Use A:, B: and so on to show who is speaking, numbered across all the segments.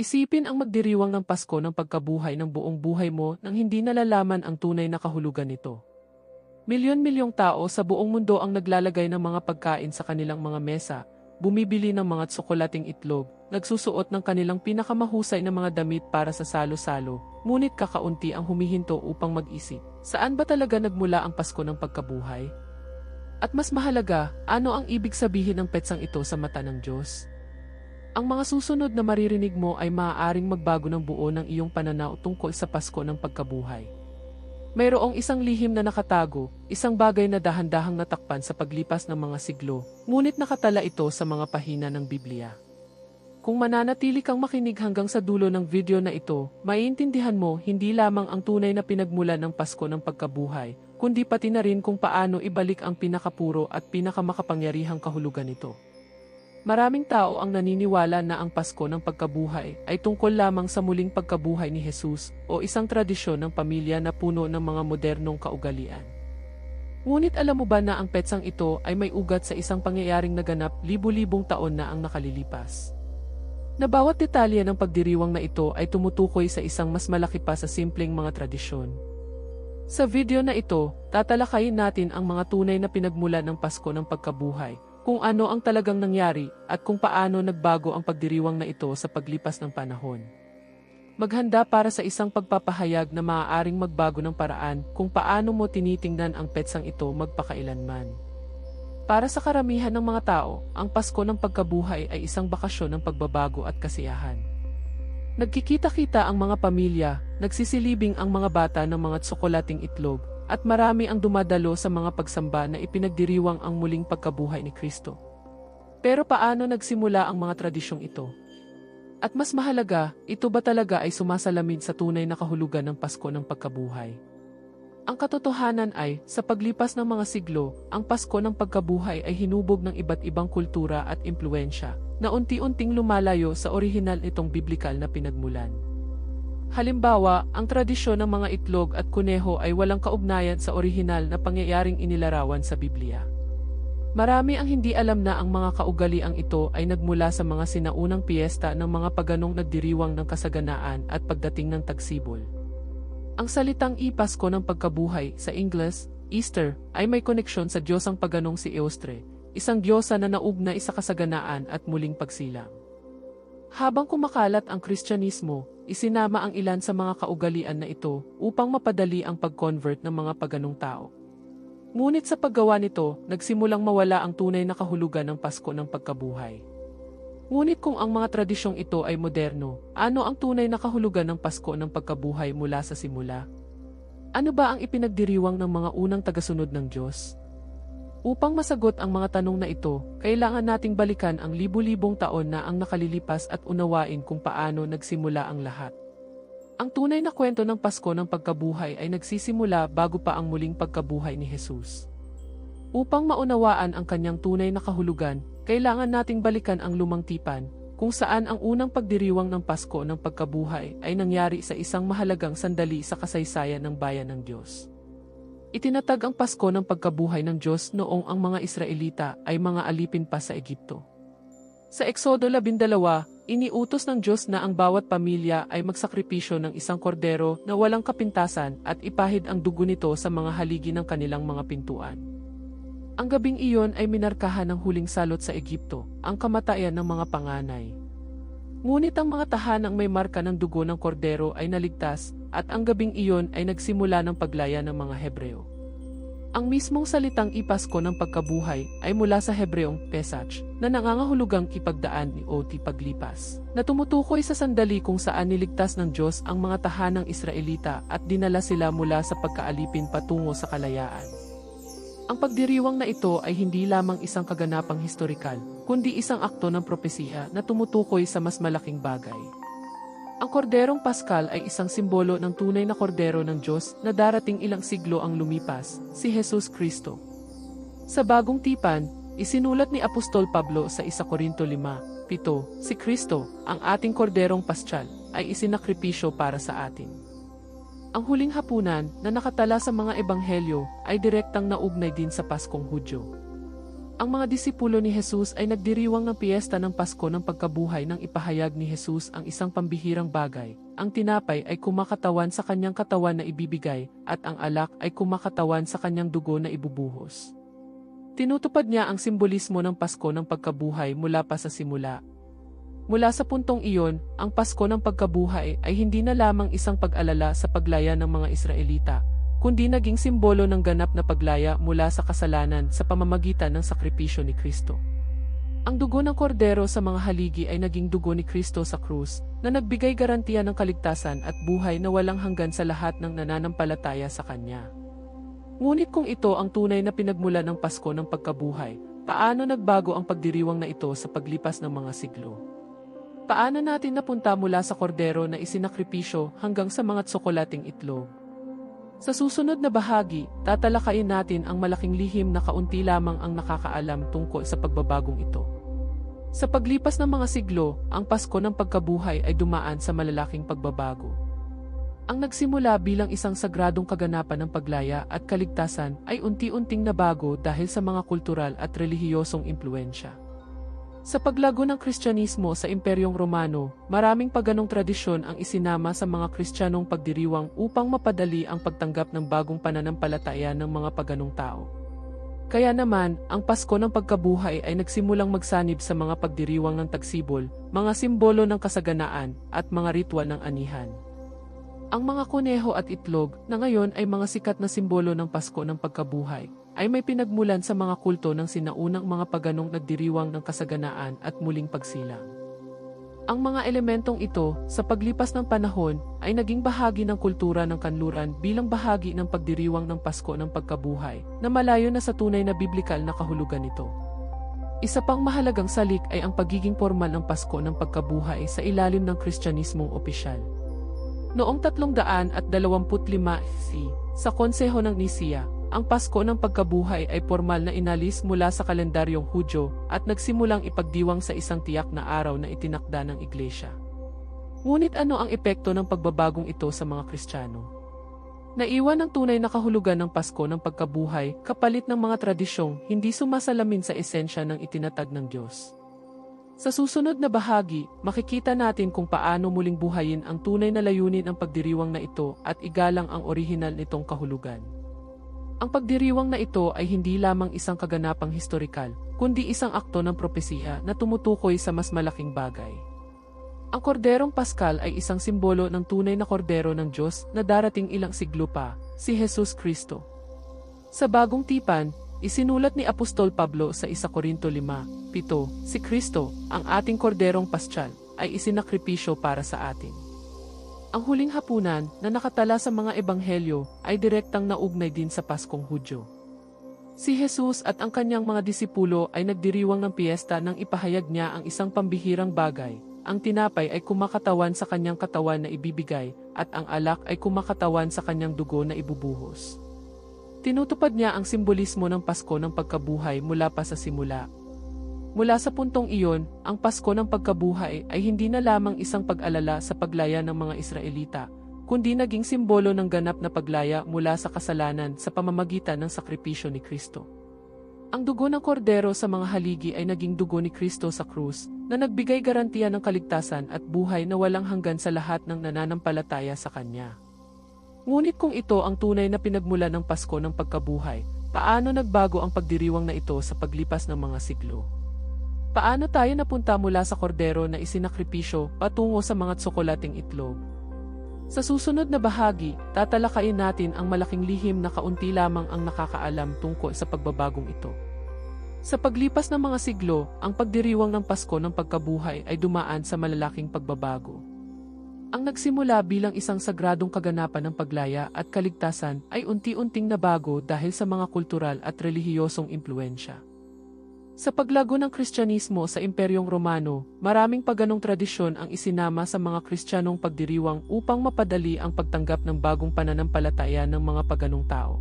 A: Isipin ang magdiriwang ng Pasko ng pagkabuhay ng buong buhay mo nang hindi nalalaman ang tunay na kahulugan nito. Milyon-milyong tao sa buong mundo ang naglalagay ng mga pagkain sa kanilang mga mesa, bumibili ng mga tsokolating itlog, nagsusuot ng kanilang pinakamahusay na mga damit para sa salo-salo, ngunit kakaunti ang humihinto upang mag-isip. Saan ba talaga nagmula ang Pasko ng pagkabuhay? At mas mahalaga, ano ang ibig sabihin ng petsang ito sa mata ng Diyos? Ang mga susunod na maririnig mo ay maaaring magbago ng buo ng iyong pananaw tungkol sa Pasko ng pagkabuhay. Mayroong isang lihim na nakatago, isang bagay na dahan-dahang natakpan sa paglipas ng mga siglo, ngunit nakatala ito sa mga pahina ng Biblia. Kung mananatili kang makinig hanggang sa dulo ng video na ito, maiintindihan mo hindi lamang ang tunay na pinagmulan ng Pasko ng pagkabuhay, kundi pati na rin kung paano ibalik ang pinakapuro at pinakamakapangyarihang kahulugan nito. Maraming tao ang naniniwala na ang Pasko ng pagkabuhay ay tungkol lamang sa muling pagkabuhay ni Jesus o isang tradisyon ng pamilya na puno ng mga modernong kaugalian. Ngunit alam mo ba na ang petsang ito ay may ugat sa isang pangyayaring naganap libu-libong taon na ang nakalilipas? Na bawat detalye ng pagdiriwang na ito ay tumutukoy sa isang mas malaki pa sa simpleng mga tradisyon. Sa video na ito, tatalakayin natin ang mga tunay na pinagmulan ng Pasko ng pagkabuhay kung ano ang talagang nangyari at kung paano nagbago ang pagdiriwang na ito sa paglipas ng panahon. Maghanda para sa isang pagpapahayag na maaaring magbago ng paraan kung paano mo tinitingnan ang petsang ito magpakailanman. Para sa karamihan ng mga tao, ang Pasko ng pagkabuhay ay isang bakasyon ng pagbabago at kasiyahan. Nagkikita-kita ang mga pamilya, nagsisilibing ang mga bata ng mga tsokolating itlog, at marami ang dumadalo sa mga pagsamba na ipinagdiriwang ang muling pagkabuhay ni Kristo. Pero paano nagsimula ang mga tradisyong ito? At mas mahalaga, ito ba talaga ay sumasalamin sa tunay na kahulugan ng Pasko ng pagkabuhay? Ang katotohanan ay, sa paglipas ng mga siglo, ang Pasko ng pagkabuhay ay hinubog ng iba't ibang kultura at impluensya, na unti-unting lumalayo sa orihinal nitong biblikal na pinagmulan. Halimbawa, ang tradisyon ng mga itlog at kuneho ay walang kaugnayan sa orihinal na pangyayaring inilarawan sa Biblia. Marami ang hindi alam na ang mga kaugaliang ito ay nagmula sa mga sinaunang piyesta ng mga paganong nagdiriwang ng kasaganaan at pagdating ng tagsibol. Ang salitang ipasko ng pagkabuhay sa Ingles, Easter, ay may koneksyon sa Diyosang paganong si Eostre, isang Diyosa na naugnay sa kasaganaan at muling pagsilang. Habang kumakalat ang Kristyanismo, isinama ang ilan sa mga kaugalian na ito upang mapadali ang pag-convert ng mga paganong tao. Ngunit sa paggawa nito, nagsimulang mawala ang tunay na kahulugan ng Pasko ng pagkabuhay. Ngunit kung ang mga tradisyong ito ay moderno, ano ang tunay na kahulugan ng Pasko ng pagkabuhay mula sa simula? Ano ba ang ipinagdiriwang ng mga unang tagasunod ng Diyos? Upang masagot ang mga tanong na ito, kailangan nating balikan ang libu-libong taon na ang nakalilipas at unawain kung paano nagsimula ang lahat. Ang tunay na kwento ng Pasko ng pagkabuhay ay nagsisimula bago pa ang muling pagkabuhay ni Jesus. Upang maunawaan ang kanyang tunay na kahulugan, kailangan nating balikan ang lumang tipan, kung saan ang unang pagdiriwang ng Pasko ng pagkabuhay ay nangyari sa isang mahalagang sandali sa kasaysayan ng bayan ng Diyos. Itinatag ang Pasko ng pagkabuhay ng Diyos noong ang mga Israelita ay mga alipin pa sa Egipto. Sa Eksodo 12, iniutos ng Diyos na ang bawat pamilya ay magsakripisyo ng isang kordero na walang kapintasan at ipahid ang dugo nito sa mga haligi ng kanilang mga pintuan. Ang gabing iyon ay minarkahan ng huling salot sa Egipto, ang kamatayan ng mga panganay. Ngunit ang mga tahanang may marka ng dugo ng kordero ay naligtas at ang gabing iyon ay nagsimula ng paglaya ng mga Hebreo. Ang mismong salitang ipasko ng pagkabuhay ay mula sa Hebreong Pesach na nangangahulugang ipagdaan ni Oti paglipas, na tumutukoy sa sandali kung saan niligtas ng Diyos ang mga tahanang Israelita at dinala sila mula sa pagkaalipin patungo sa kalayaan. Ang pagdiriwang na ito ay hindi lamang isang kaganapang historikal, kundi isang akto ng propesiya na tumutukoy sa mas malaking bagay. Ang korderong Paskal ay isang simbolo ng tunay na kordero ng Diyos na darating ilang siglo ang lumipas, si Jesus Kristo. Sa bagong tipan, isinulat ni Apostol Pablo sa 1 Korinto 5, 7, si Kristo, ang ating korderong paschal, ay isinakripisyo para sa atin. Ang huling hapunan na nakatala sa mga ebanghelyo ay direktang naugnay din sa Paskong Hudyo. Ang mga disipulo ni Jesus ay nagdiriwang ng piyesta ng Pasko ng pagkabuhay nang ipahayag ni Jesus ang isang pambihirang bagay. Ang tinapay ay kumakatawan sa kanyang katawan na ibibigay, at ang alak ay kumakatawan sa kanyang dugo na ibubuhos. Tinutupad niya ang simbolismo ng Pasko ng pagkabuhay mula pa sa simula. Mula sa puntong iyon, ang Pasko ng pagkabuhay ay hindi na lamang isang pag-alala sa paglaya ng mga Israelita, kundi naging simbolo ng ganap na paglaya mula sa kasalanan sa pamamagitan ng sakripisyo ni Kristo. Ang dugo ng kordero sa mga haligi ay naging dugo ni Kristo sa krus, na nagbigay garantiya ng kaligtasan at buhay na walang hanggan sa lahat ng nananampalataya sa Kanya. Ngunit kung ito ang tunay na pinagmula ng Pasko ng pagkabuhay, paano nagbago ang pagdiriwang na ito sa paglipas ng mga siglo? Paano natin napunta mula sa kordero na isinakripisyo hanggang sa mga tsokolating itlog? Sa susunod na bahagi, tatalakayin natin ang malaking lihim na kaunti lamang ang nakakaalam tungkol sa pagbabagong ito. Sa paglipas ng mga siglo, ang Pasko ng pagkabuhay ay dumaan sa malalaking pagbabago. Ang nagsimula bilang isang sagradong kaganapan ng paglaya at kaligtasan ay unti-unting nabago dahil sa mga kultural at relihiyosong impluensya. Sa paglago ng Kristyanismo sa Imperyong Romano, maraming paganong tradisyon ang isinama sa mga Kristiyanong pagdiriwang upang mapadali ang pagtanggap ng bagong pananampalataya ng mga paganong tao. Kaya naman, ang Pasko ng pagkabuhay ay nagsimulang magsanib sa mga pagdiriwang ng tagsibol, mga simbolo ng kasaganaan, at mga ritual ng anihan. Ang mga kuneho at itlog, na ngayon ay mga sikat na simbolo ng Pasko ng pagkabuhay, ay may pinagmulan sa mga kulto ng sinaunang mga paganong nagdiriwang ng kasaganaan at muling pagsilang. Ang mga elementong ito, sa paglipas ng panahon, ay naging bahagi ng kultura ng kanluran bilang bahagi ng pagdiriwang ng Pasko ng pagkabuhay, na malayo na sa tunay na biblikal na kahulugan nito. Isa pang mahalagang salik ay ang pagiging formal ng Pasko ng pagkabuhay sa ilalim ng Kristyanismong opisyal. Noong 325 C, sa Konseho ng Nisia, ang Pasko ng pagkabuhay ay formal na inalis mula sa kalendaryong Hudyo at nagsimulang ipagdiwang sa isang tiyak na araw na itinakda ng Iglesia. Ngunit ano ang epekto ng pagbabagong ito sa mga Kristiyano? Naiwan ang tunay na kahulugan ng Pasko ng pagkabuhay kapalit ng mga tradisyong hindi sumasalamin sa esensya ng itinatag ng Diyos. Sa susunod na bahagi, makikita natin kung paano muling buhayin ang tunay na layunin ng pagdiriwang na ito at igalang ang orihinal nitong kahulugan. Ang pagdiriwang na ito ay hindi lamang isang kaganapang historikal, kundi isang akto ng propesiya na tumutukoy sa mas malaking bagay. Ang korderong Paskal ay isang simbolo ng tunay na kordero ng Diyos na darating ilang siglo pa, si Jesus Kristo. Sa bagong tipan, isinulat ni Apostol Pablo sa 1 Korinto 5, 7, si Kristo, ang ating korderong paschal, ay isinakripisyo para sa atin. Ang huling hapunan na nakatala sa mga ebanghelyo ay direktang naugnay din sa Paskong Hudyo. Si Jesus at ang kanyang mga disipulo ay nagdiriwang ng piyesta nang ipahayag niya ang isang pambihirang bagay. Ang tinapay ay kumakatawan sa kanyang katawan na ibibigay, at ang alak ay kumakatawan sa kanyang dugo na ibubuhos. Tinutupad niya ang simbolismo ng Pasko ng pagkabuhay mula pa sa simula, Mula sa puntong iyon, ang Pasko ng pagkabuhay ay hindi na lamang isang pag-alala sa paglaya ng mga Israelita, kundi naging simbolo ng ganap na paglaya mula sa kasalanan sa pamamagitan ng sakripisyo ni Kristo. Ang dugo ng kordero sa mga haligi ay naging dugo ni Kristo sa krus, na nagbigay garantiya ng kaligtasan at buhay na walang hanggan sa lahat ng nananampalataya sa Kanya. Ngunit kung ito ang tunay na pinagmula ng Pasko ng pagkabuhay, paano nagbago ang pagdiriwang na ito sa paglipas ng mga siglo? Paano tayo napunta mula sa kordero na isinakripisyo patungo sa mga tsokolating itlog? Sa susunod na bahagi, tatalakayin natin ang malaking lihim na kaunti lamang ang nakakaalam tungkol sa pagbabagong ito. Sa paglipas ng mga siglo, ang pagdiriwang ng Pasko ng pagkabuhay ay dumaan sa malalaking pagbabago. Ang nagsimula bilang isang sagradong kaganapan ng paglaya at kaligtasan ay unti-unting nabago dahil sa mga kultural at relihiyosong impluensya. Sa paglago ng Kristyanismo sa Imperyong Romano, maraming paganong tradisyon ang isinama sa mga Kristiyanong pagdiriwang upang mapadali ang pagtanggap ng bagong pananampalataya ng mga paganong tao.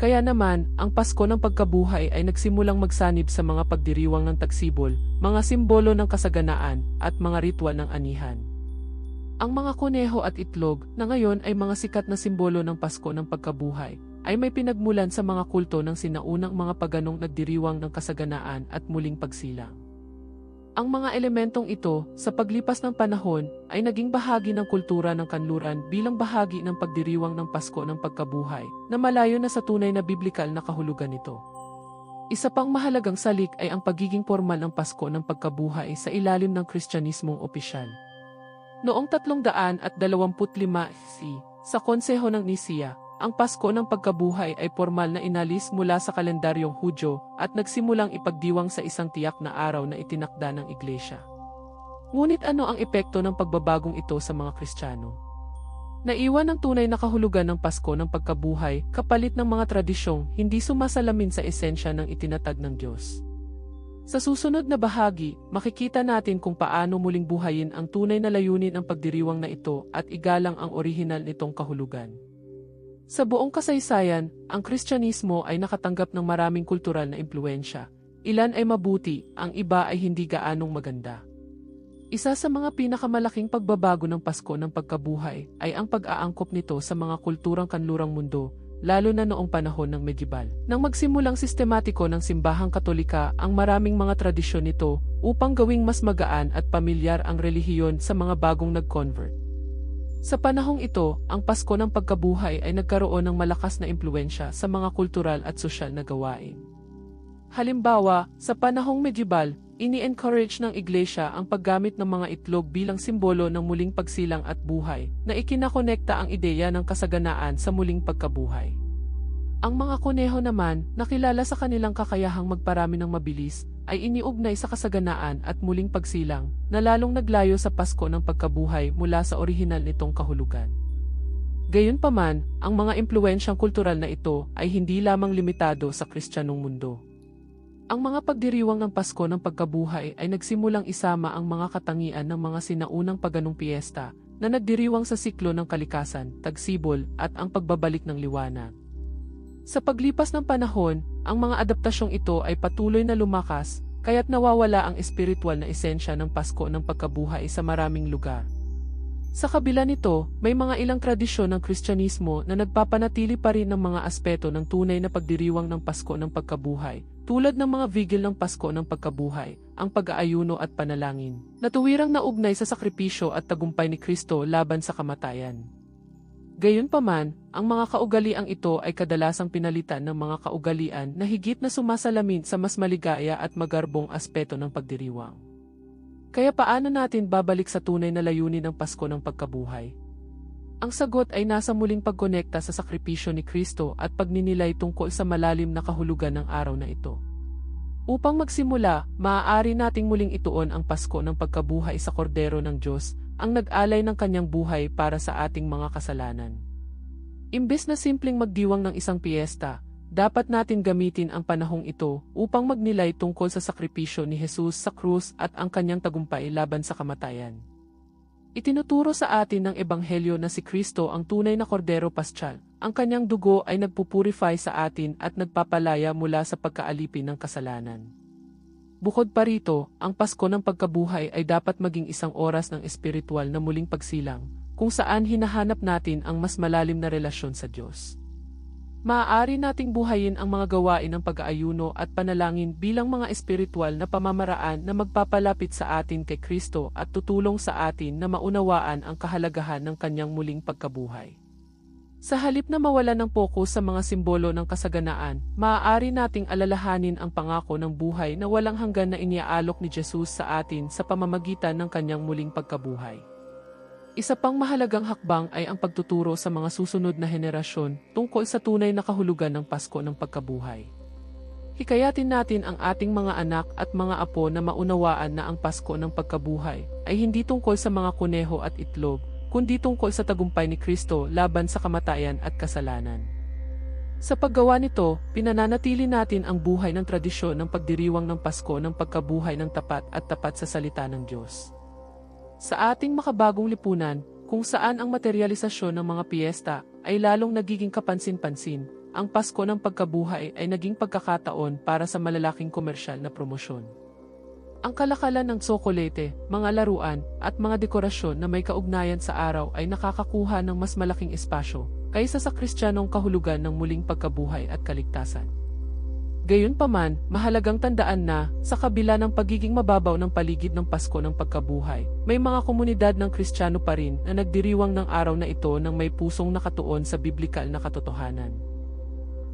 A: Kaya naman, ang Pasko ng pagkabuhay ay nagsimulang magsanib sa mga pagdiriwang ng tagsibol, mga simbolo ng kasaganaan, at mga ritual ng anihan. Ang mga kuneho at itlog, na ngayon ay mga sikat na simbolo ng Pasko ng pagkabuhay, ay may pinagmulan sa mga kulto ng sinaunang mga paganong nagdiriwang ng kasaganaan at muling pagsilang. Ang mga elementong ito, sa paglipas ng panahon, ay naging bahagi ng kultura ng kanluran bilang bahagi ng pagdiriwang ng Pasko ng pagkabuhay, na malayo na sa tunay na biblikal na kahulugan nito. Isa pang mahalagang salik ay ang pagiging formal ng Pasko ng pagkabuhay sa ilalim ng Kristyanismong opisyal. Noong 325 C, sa konseho ng Nisia, ang Pasko ng pagkabuhay ay formal na inalis mula sa kalendaryong Hudyo at nagsimulang ipagdiwang sa isang tiyak na araw na itinakda ng Iglesia. Ngunit ano ang epekto ng pagbabagong ito sa mga Kristiyano? Naiwan ang tunay na kahulugan ng Pasko ng pagkabuhay kapalit ng mga tradisyong hindi sumasalamin sa esensya ng itinatag ng Diyos. Sa susunod na bahagi, makikita natin kung paano muling buhayin ang tunay na layunin ng pagdiriwang na ito at igalang ang orihinal nitong kahulugan. Sa buong kasaysayan, ang Kristyanismo ay nakatanggap ng maraming kultural na impluensya. Ilan ay mabuti, ang iba ay hindi gaanong maganda. Isa sa mga pinakamalaking pagbabago ng Pasko ng pagkabuhay ay ang pag-aangkop nito sa mga kulturang kanlurang mundo, lalo na noong panahon ng medieval. Nang magsimulang sistematiko ng simbahang katolika ang maraming mga tradisyon nito upang gawing mas magaan at pamilyar ang relihiyon sa mga bagong nag-convert. Sa panahong ito, ang Pasko ng pagkabuhay ay nagkaroon ng malakas na impluensya sa mga kultural at sosyal na gawain. Halimbawa, sa panahong medieval, ini-encourage ng iglesia ang paggamit ng mga itlog bilang simbolo ng muling pagsilang at buhay, na ikinakonekta ang ideya ng kasaganaan sa muling pagkabuhay. Ang mga kuneho naman, nakilala sa kanilang kakayahang magparami ng mabilis, ay iniugnay sa kasaganaan at muling pagsilang, na lalong naglayo sa Pasko ng pagkabuhay mula sa orihinal nitong kahulugan. Gayunpaman, ang mga impluensyang kultural na ito ay hindi lamang limitado sa Kristiyanong mundo. Ang mga pagdiriwang ng Pasko ng pagkabuhay ay nagsimulang isama ang mga katangian ng mga sinaunang paganong piyesta na nagdiriwang sa siklo ng kalikasan, tagsibol at ang pagbabalik ng liwanag. Sa paglipas ng panahon, ang mga adaptasyong ito ay patuloy na lumakas, kaya't nawawala ang espiritual na esensya ng Pasko ng pagkabuhay sa maraming lugar. Sa kabila nito, may mga ilang tradisyon ng Kristyanismo na nagpapanatili pa rin ng mga aspeto ng tunay na pagdiriwang ng Pasko ng pagkabuhay, tulad ng mga vigil ng Pasko ng pagkabuhay, ang pag-aayuno at panalangin, na tuwirang naugnay sa sakripisyo at tagumpay ni Kristo laban sa kamatayan. Gayunpaman, ang mga kaugaliang ito ay kadalasang pinalitan ng mga kaugalian na higit na sumasalamin sa mas maligaya at magarbong aspeto ng pagdiriwang. Kaya paano natin babalik sa tunay na layunin ng Pasko ng pagkabuhay? Ang sagot ay nasa muling pagkonekta sa sakripisyo ni Kristo at pagninilay tungkol sa malalim na kahulugan ng araw na ito. Upang magsimula, maaari nating muling ituon ang Pasko ng pagkabuhay sa kordero ng Diyos ang nag-alay ng kanyang buhay para sa ating mga kasalanan. Imbes na simpleng magdiwang ng isang piyesta, dapat natin gamitin ang panahong ito upang magnilay tungkol sa sakripisyo ni Jesus sa krus at ang kanyang tagumpay laban sa kamatayan. Itinuturo sa atin ng Ebanghelyo na si Kristo ang tunay na kordero paschal. Ang kanyang dugo ay nagpupurify sa atin at nagpapalaya mula sa pagkaalipin ng kasalanan. Bukod pa rito, ang Pasko ng pagkabuhay ay dapat maging isang oras ng espiritual na muling pagsilang, kung saan hinahanap natin ang mas malalim na relasyon sa Diyos. Maaari nating buhayin ang mga gawain ng pag-aayuno at panalangin bilang mga espiritual na pamamaraan na magpapalapit sa atin kay Kristo at tutulong sa atin na maunawaan ang kahalagahan ng kanyang muling pagkabuhay. Sa halip na mawala ng pokus sa mga simbolo ng kasaganaan, maaari nating alalahanin ang pangako ng buhay na walang hanggan na iniaalok ni Jesus sa atin sa pamamagitan ng kanyang muling pagkabuhay. Isa pang mahalagang hakbang ay ang pagtuturo sa mga susunod na henerasyon tungkol sa tunay na kahulugan ng Pasko ng pagkabuhay. Hikayatin natin ang ating mga anak at mga apo na maunawaan na ang Pasko ng pagkabuhay ay hindi tungkol sa mga kuneho at itlog, kundi tungkol sa tagumpay ni Kristo laban sa kamatayan at kasalanan. Sa paggawa nito, pinananatili natin ang buhay ng tradisyon ng pagdiriwang ng Pasko ng pagkabuhay ng tapat at tapat sa salita ng Diyos. Sa ating makabagong lipunan, kung saan ang materialisasyon ng mga piyesta ay lalong nagiging kapansin-pansin, ang Pasko ng pagkabuhay ay naging pagkakataon para sa malalaking komersyal na promosyon. Ang kalakalan ng tsokolete, mga laruan, at mga dekorasyon na may kaugnayan sa araw ay nakakakuha ng mas malaking espasyo, kaysa sa kristyanong kahulugan ng muling pagkabuhay at kaligtasan. Gayunpaman, mahalagang tandaan na, sa kabila ng pagiging mababaw ng paligid ng Pasko ng pagkabuhay, may mga komunidad ng Kristiyano pa rin na nagdiriwang ng araw na ito ng may pusong nakatuon sa biblikal na katotohanan.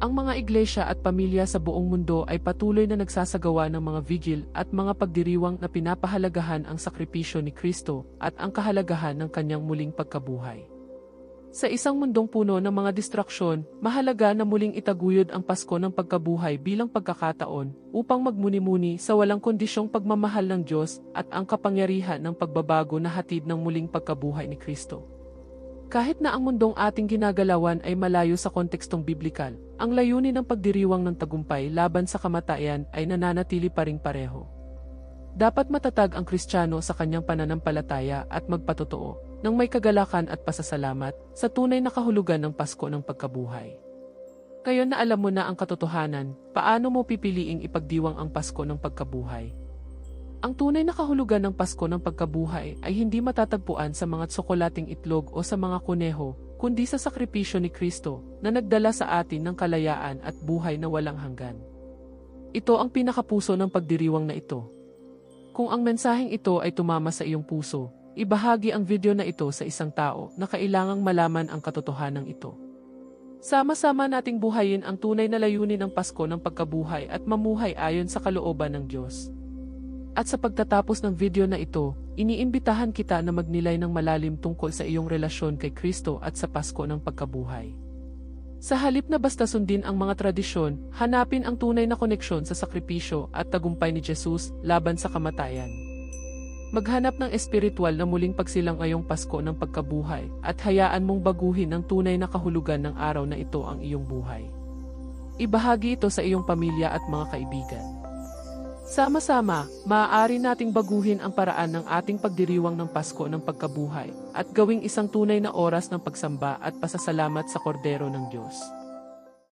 A: Ang mga iglesia at pamilya sa buong mundo ay patuloy na nagsasagawa ng mga vigil at mga pagdiriwang na pinapahalagahan ang sakripisyo ni Kristo at ang kahalagahan ng kanyang muling pagkabuhay. Sa isang mundong puno ng mga distraksyon, mahalaga na muling itaguyod ang Pasko ng pagkabuhay bilang pagkakataon upang magmuni-muni sa walang kondisyong pagmamahal ng Diyos at ang kapangyarihan ng pagbabago na hatid ng muling pagkabuhay ni Kristo. Kahit na ang mundong ating ginagalawan ay malayo sa kontekstong biblikal, ang layunin ng pagdiriwang ng tagumpay laban sa kamatayan ay nananatili pa ring pareho. Dapat matatag ang Kristiyano sa kanyang pananampalataya at magpatotoo ng may kagalakan at pasasalamat sa tunay na kahulugan ng Pasko ng pagkabuhay. Ngayon na alam mo na ang katotohanan, paano mo pipiliing ipagdiwang ang Pasko ng pagkabuhay? Ang tunay na kahulugan ng Pasko ng pagkabuhay ay hindi matatagpuan sa mga tsokolating itlog o sa mga kuneho, kundi sa sakripisyo ni Kristo na nagdala sa atin ng kalayaan at buhay na walang hanggan. Ito ang pinakapuso ng pagdiriwang na ito. Kung ang mensaheng ito ay tumama sa iyong puso, Ibahagi ang video na ito sa isang tao na kailangang malaman ang katotohanan ito. Sama-sama nating buhayin ang tunay na layunin ng Pasko ng pagkabuhay at mamuhay ayon sa kalooban ng Diyos. At sa pagtatapos ng video na ito, iniimbitahan kita na magnilay ng malalim tungkol sa iyong relasyon kay Kristo at sa Pasko ng pagkabuhay. Sa halip na basta sundin ang mga tradisyon, hanapin ang tunay na koneksyon sa sakripisyo at tagumpay ni Jesus laban sa kamatayan. Maghanap ng espiritual na muling pagsilang ngayong Pasko ng pagkabuhay at hayaan mong baguhin ng tunay na kahulugan ng araw na ito ang iyong buhay. Ibahagi ito sa iyong pamilya at mga kaibigan. Sama-sama, maaari nating baguhin ang paraan ng ating pagdiriwang ng Pasko ng pagkabuhay at gawing isang tunay na oras ng pagsamba at pasasalamat sa kordero ng Diyos.